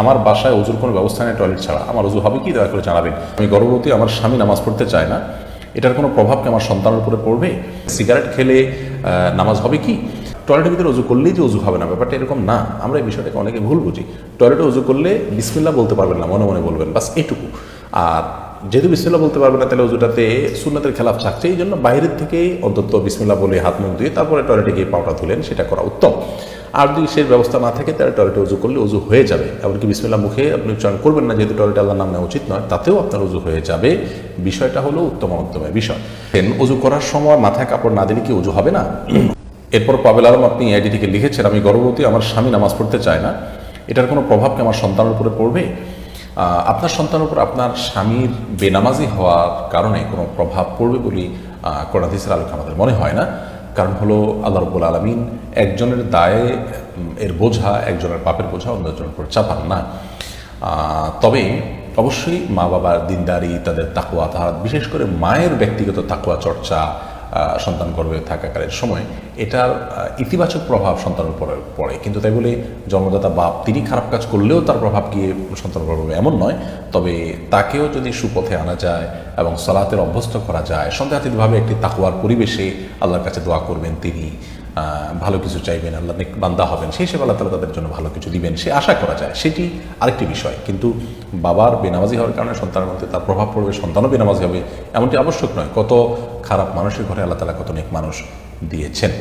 আমার বাসায় অজুর কোনো ব্যবস্থা নেই টয়লেট ছাড়া। আমার অজু হবে কি? দয়া করে জানাবেন। আমি গর্ভবতী, আমার স্বামী নামাজ পড়তে চায় না। এটার কোনো প্রভাব কি আমার সন্তানের উপরে পড়বে? সিগারেট খেলে নামাজ হবে কি? টয়লেটের ভিতরে উজু করলেই যে উজু হবে না, ব্যাপারটা এরকম না। আমরা এই বিষয়টাকে অনেকে ভুল বুঝি। টয়লেটে উজু করলে বিসমিল্লা বলতে পারবেন না, মনে মনে বলবেন। বাস এটুকু। আর যেহেতু বিসমিল্লা বলতে পারবে না, তাহলে অজুটাতে সুন্নতের খেলাফ থাকছে, এই জন্য বাইরের থেকে অন্তত বিসমিল্লা বলে হাত মুখ দিয়ে তারপরে টয়লেটে গিয়ে পাউটা তুলেন সেটা করা উত্তম। আর যদি সেই ব্যবস্থা না থাকে, তাহলে টয়লেটে উজু করলে উজু হয়ে যাবে। এমনকি বিসমিল্লা মুখে আপনি উচ্চারণ করবেন না, যেহেতু টয়লেটে আল্লাহ নাম নেওয়া উচিত নয়, তাতেও আপনার উজু হয়ে যাবে। বিষয়টা হলো উত্তম উত্তমের বিষয়। দেন উজু করার সময় মাথায় কাপড় না দিলে কি উজু হবে না? এরপর পাবেল আলম আপনি আইডি থেকে লিখেছেন, আমি গর্ভবতী, আমার স্বামী নামাজ পড়তে চায় না। এটার কোনো প্রভাব কি আমার সন্তানের উপরে পড়বে? আপনার সন্তানের উপর আপনার স্বামীর বেনামাজি হওয়ার কারণে কোনো প্রভাব পড়বে বলে কোরআদিসের আলোকে আমাদের মনে হয় না। কারণ হলো আল্লাহ রব্বুল আলমিন একজনের দায়ে এর বোঝা, একজনের পাপের বোঝা অন্যজনের উপর চাপান না। তবে অবশ্যই মা বাবার দিনদারি, তাদের তাকুয়া তাহার বিশেষ করে মায়ের ব্যক্তিগত তাকুয়া চর্চা সন্তান গর্ভে থাকাকালীন সময়, এটার ইতিবাচক প্রভাব সন্তানের উপরে পড়ে। কিন্তু তাই বলে জন্মদাতা বাপ, তিনি খারাপ কাজ করলেও তার প্রভাব গিয়ে সন্তান গর্ভে এমন নয়। তবে তাকেও যদি সুপথে আনা যায় এবং সলাতের অভ্যস্ত করা যায় সন্দেহাতীতভাবে একটি তাকুয়ার পরিবেশে আল্লাহর কাছে দোয়া করবেন তিনি। ভালো কিছু চাইবেন, আল্লাহ বান্দা হবেন, সেই হিসেবে আল্লাহ তাদের জন্য ভালো কিছু দিবেন, সে আশা করা যায়। সেটি আরেকটি বিষয়। কিন্তু বাবার বেনামাজি হওয়ার কারণে সন্তানের মধ্যে তার প্রভাব পড়বে, সন্তানও বেনামাজি হবে, এমনটি আবশ্যক নয়। কত খারাপ মানুষের ঘরে আল্লাহ তালা কত অনেক মানুষ দিয়েছেন।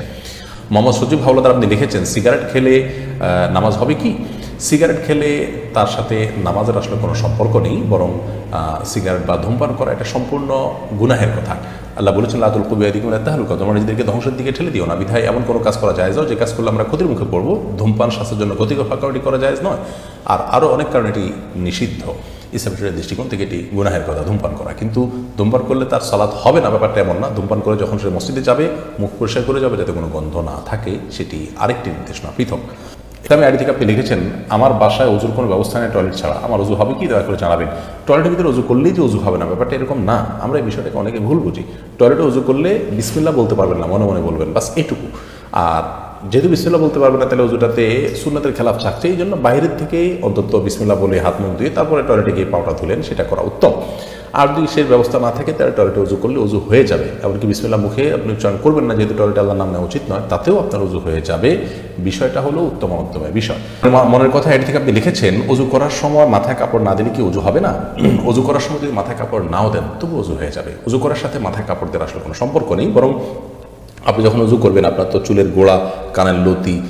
মোহাম্মদ সজিব হাওলাদার আপনি লিখেছেন, সিগারেট খেলে নামাজ হবে কি? সিগারেট খেলে তার সাথে নামাজের আসলে কোনো সম্পর্ক নেই, বরং সিগারেট বা ধূমপান করা এটা সম্পূর্ণ গুনাহের কথা। আল্লাহ বলেছেন লাদুল কবি আদিকুম তাহলুকা তোমরা নিজেদেরকে ধ্বংসের দিকে ঠেলে দিও না। বিধায় এমন কোনো কাজ করা যায় যে কাজ করলে আমরা ক্ষতির মুখে পড়ব। ধূমপান স্বাস্থ্যের জন্য ক্ষতিকর ফাঁকাটি করা যায় নয়। আর আরও অনেক কারণে এটি নিষিদ্ধ। ইসলামের দৃষ্টিকোণ থেকে এটি গুনাহের কথা, ধূমপান করা। কিন্তু ধূমপান করলে তার সালাদ হবে না, ব্যাপারটা এমন না। ধূমপান করে যখন সে মসজিদে যাবে, মুখ পরিষ্কার করে যাবে, যাতে কোনো গন্ধ না থাকে, সেটি আরেকটি নির্দেশনা পৃথক। ইসলামী আইডি থেকে আপনি লিখেছেন আমার বাসায় অজুর কোনো ব্যবস্থা নেই টয়লেট ছাড়া। আমার অজু হবে কি? দয়া করে জানাবেন। টয়লেটের ভিতরে অজু করলেই যে অজু হবে না, ব্যাপারটা এরকম না। আমরা এই বিষয়টাকে অনেকে ভুল বুঝি। টয়লেটে অজু করলে বিসমিল্লা বলতে পারবেন না, মনে মনে বলবেন, বাস এটুকু। আর যেহেতু বিসমিল্লা বলতে পারবেন না, তাহলে অজুটাতে সুন্নতের খেলাফ থাকছে, এই জন্য বাইরের থেকে অন্তত বিসমিল্লা বলে হাত মুখ দিয়ে তারপরে টয়লেটে গিয়ে পাওটা তুলেন সেটা করা উত্তম। আর যদি সেই ব্যবস্থা না থাকে, তাহলে টয়লেটে উজু করলে উজু হয়ে যাবে। এমনকি বিসমিল্লা মুখে আপনি উচ্চারণ করবেন না, যেহেতু টয়লেটে আল্লাহ নাম নেওয়া উচিত নয়, তাতেও আপনার উজু হয়ে যাবে। বিষয়টা হলো উত্তম উত্তমের বিষয়। মনের কথা এটি থেকে আপনি লিখেছেন, উজু করার সময় মাথায় কাপড় না দিলে কি উজু হবে না? উজু করার সময় যদি মাথায় কাপড় নাও দেন, তবু উজু হয়ে যাবে। উজু করার সাথে মাথায় কাপড় দেওয়ার আসলে কোনো সম্পর্ক নেই, বরং আপনি যখন উজু করবেন, আপনার তো চুলের গোড়া, কানের লতি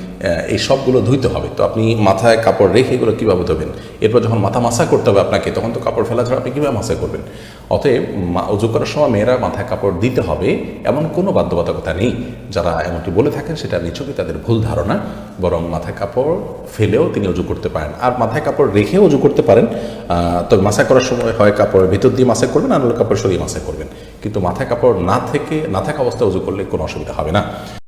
এই সবগুলো ধুইতে হবে। তো আপনি মাথায় কাপড় রেখে এগুলো কীভাবে ধোবেন? এরপর যখন মাথা মাসা করতে হবে আপনাকে, তখন তো কাপড় ফেলা ছাড়া আপনি কীভাবে মাসা করবেন? অতএব উজু করার সময় মেয়েরা মাথায় কাপড় দিতে হবে, এমন কোনো বাধ্যবাধকতা নেই। যারা এমনটি বলে থাকেন, সেটা নিছকই তাদের ভুল ধারণা। বরং মাথায় কাপড় ফেলেও তিনি উজু করতে পারেন। আর মাথায় কাপড় রেখেও উজু করতে পারেন। তবে মাসা করার সময় হয় কাপড়ের ভিতর দিয়ে মাসা করবেন, আর কাপড় সরিয়ে মাসা করবেন। কিন্তু মাথায় কাপড় না থেকে, না থাকা অবস্থায় উজু করলে কোনো অসুবিধা হবে না।